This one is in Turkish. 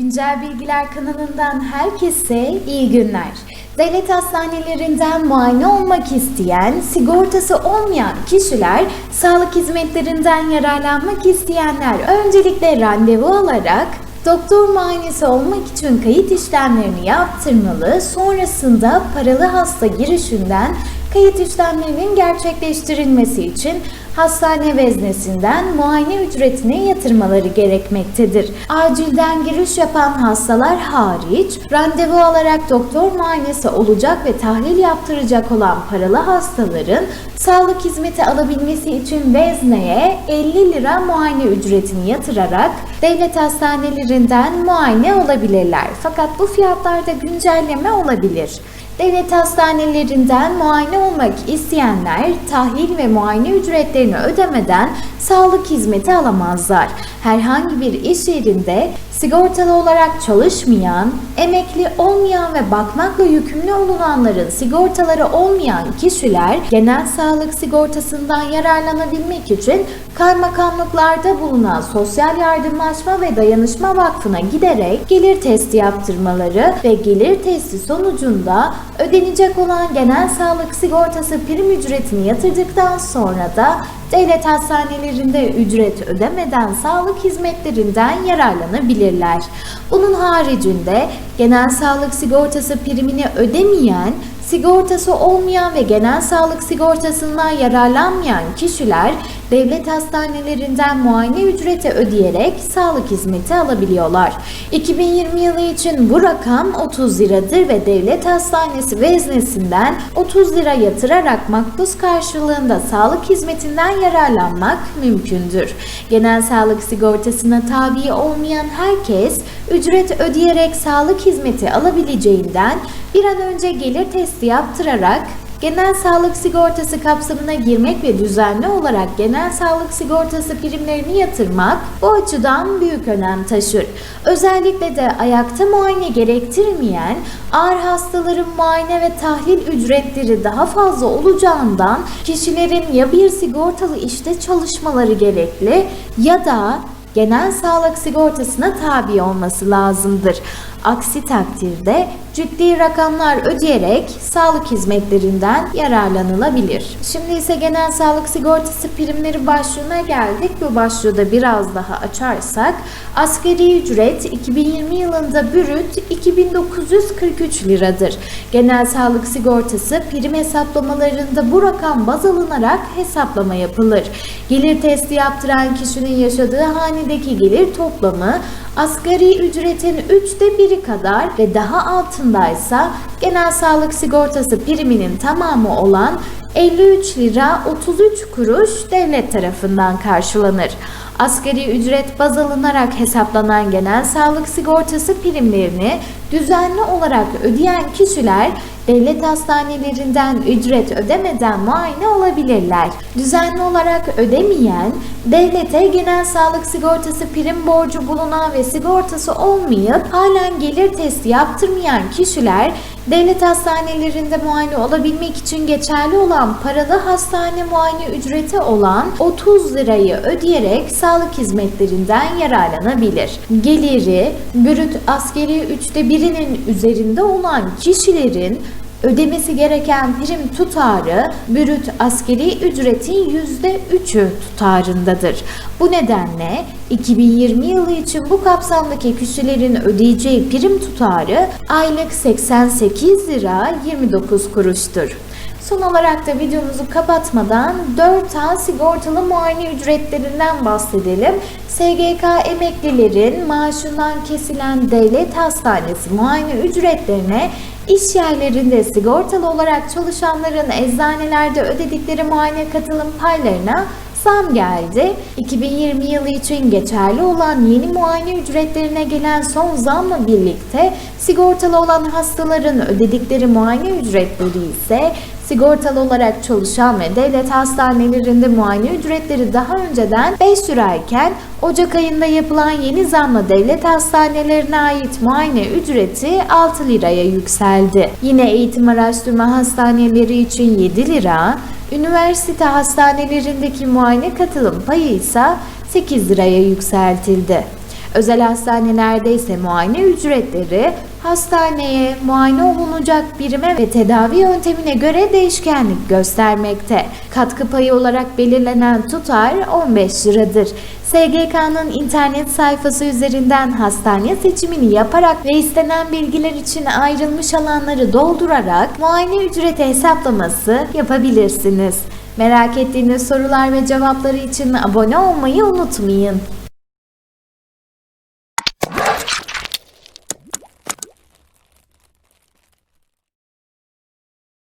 Güncel Bilgiler kanalından herkese iyi günler. Devlet hastanelerinden muayene olmak isteyen, sigortası olmayan kişiler, sağlık hizmetlerinden yararlanmak isteyenler öncelikle randevu alarak doktor muayenesi olmak için kayıt işlemlerini yaptırmalı, sonrasında paralı hasta girişinden kayıt işlemlerinin gerçekleştirilmesi için hastane veznesinden muayene ücretine yatırmaları gerekmektedir. Acilden giriş yapan hastalar hariç randevu alarak doktor muayenesi olacak ve tahlil yaptıracak olan paralı hastaların sağlık hizmeti alabilmesi için vezneye 50 lira muayene ücretini yatırarak devlet hastanelerinden muayene olabilirler. Fakat bu fiyatlarda güncelleme olabilir. Devlet hastanelerinden muayene olmak isteyenler tahlil ve muayene ücretlerini ödemeden sağlık hizmeti alamazlar. Herhangi bir iş yerinde sigortalı olarak çalışmayan, emekli olmayan ve bakmakla yükümlü olunanların sigortaları olmayan kişiler genel sağlık sigortasından yararlanabilmek için kaymakamlıklarda bulunan Sosyal Yardımlaşma ve Dayanışma Vakfı'na giderek gelir testi yaptırmaları ve gelir testi sonucunda ödenecek olan genel sağlık sigortası prim ücretini yatırdıktan sonra da devlet hastanelerinde ücret ödemeden sağlık hizmetlerinden yararlanabilirler. Bunun haricinde genel sağlık sigortası primini ödemeyen sigortası olmayan ve genel sağlık sigortasından yararlanmayan kişiler devlet hastanelerinden muayene ücreti ödeyerek sağlık hizmeti alabiliyorlar. 2020 yılı için bu rakam 30 liradır ve devlet hastanesi veznesinden 30 lira yatırarak makbuz karşılığında sağlık hizmetinden yararlanmak mümkündür. Genel sağlık sigortasına tabi olmayan herkes ücret ödeyerek sağlık hizmeti alabileceğinden bir an önce gelir testi yaptırarak genel sağlık sigortası kapsamına girmek ve düzenli olarak genel sağlık sigortası primlerini yatırmak bu açıdan büyük önem taşır. Özellikle de ayakta muayene gerektirmeyen ağır hastaların muayene ve tahlil ücretleri daha fazla olacağından kişilerin ya bir sigortalı işte çalışmaları gerekli ya da genel sağlık sigortasına tabi olması lazımdır. Aksi takdirde ciddi rakamlar ödeyerek sağlık hizmetlerinden yararlanılabilir. Şimdi ise genel sağlık sigortası primleri başlığına geldik. Bu başlığı biraz daha açarsak asgari ücret 2020 yılında bürüt 2943 liradır. Genel sağlık sigortası prim hesaplamalarında bu rakam baz alınarak hesaplama yapılır. Gelir testi yaptıran kişinin yaşadığı hanedeki gelir toplamı asgari ücretin üçte biri kadar ve daha altındaysa genel sağlık sigortası priminin tamamı olan 53 lira 33 kuruş devlet tarafından karşılanır. Asgari ücret baz alınarak hesaplanan genel sağlık sigortası primlerini düzenli olarak ödeyen kişiler devlet hastanelerinden ücret ödemeden muayene olabilirler. Düzenli olarak ödemeyen, devlete genel sağlık sigortası prim borcu bulunan ve sigortası olmayıp halen gelir testi yaptırmayan kişiler devlet hastanelerinde muayene olabilmek için geçerli olan paralı hastane muayene ücreti olan 30 lirayı ödeyerek sağlık hizmetlerinden yararlanabilir. Geliri brüt askeri üçte birinin üzerinde olan kişilerin ödemesi gereken prim tutarı brüt askeri ücretin %3'ü tutarındadır. Bu nedenle 2020 yılı için bu kapsamdaki kişilerin ödeyeceği prim tutarı aylık 88 lira 29 kuruştur. Son olarak da videomuzu kapatmadan 4A sigortalı muayene ücretlerinden bahsedelim. SGK emeklilerin maaşından kesilen devlet hastanesi muayene ücretlerine iş yerlerinde sigortalı olarak çalışanların eczanelerde ödedikleri muayene katılım paylarına zam geldi. 2020 yılı için geçerli olan yeni muayene ücretlerine gelen son zamla birlikte sigortalı olan hastaların ödedikleri muayene ücretleri ise sigortalı olarak çalışan ve devlet hastanelerinde muayene ücretleri daha önceden 5 lirayken Ocak ayında yapılan yeni zamla devlet hastanelerine ait muayene ücreti 6 liraya yükseldi. Yine eğitim araştırma hastaneleri için 7 lira, üniversite hastanelerindeki muayene katılım payı ise 8 liraya yükseltildi. Özel hastanelerde ise muayene ücretleri hastaneye, muayene olunacak birime ve tedavi yöntemine göre değişkenlik göstermekte. Katkı payı olarak belirlenen tutar 15 liradır. SGK'nın internet sayfası üzerinden hastane seçimini yaparak ve istenen bilgiler için ayrılmış alanları doldurarak muayene ücreti hesaplaması yapabilirsiniz. Merak ettiğiniz sorular ve cevapları için abone olmayı unutmayın.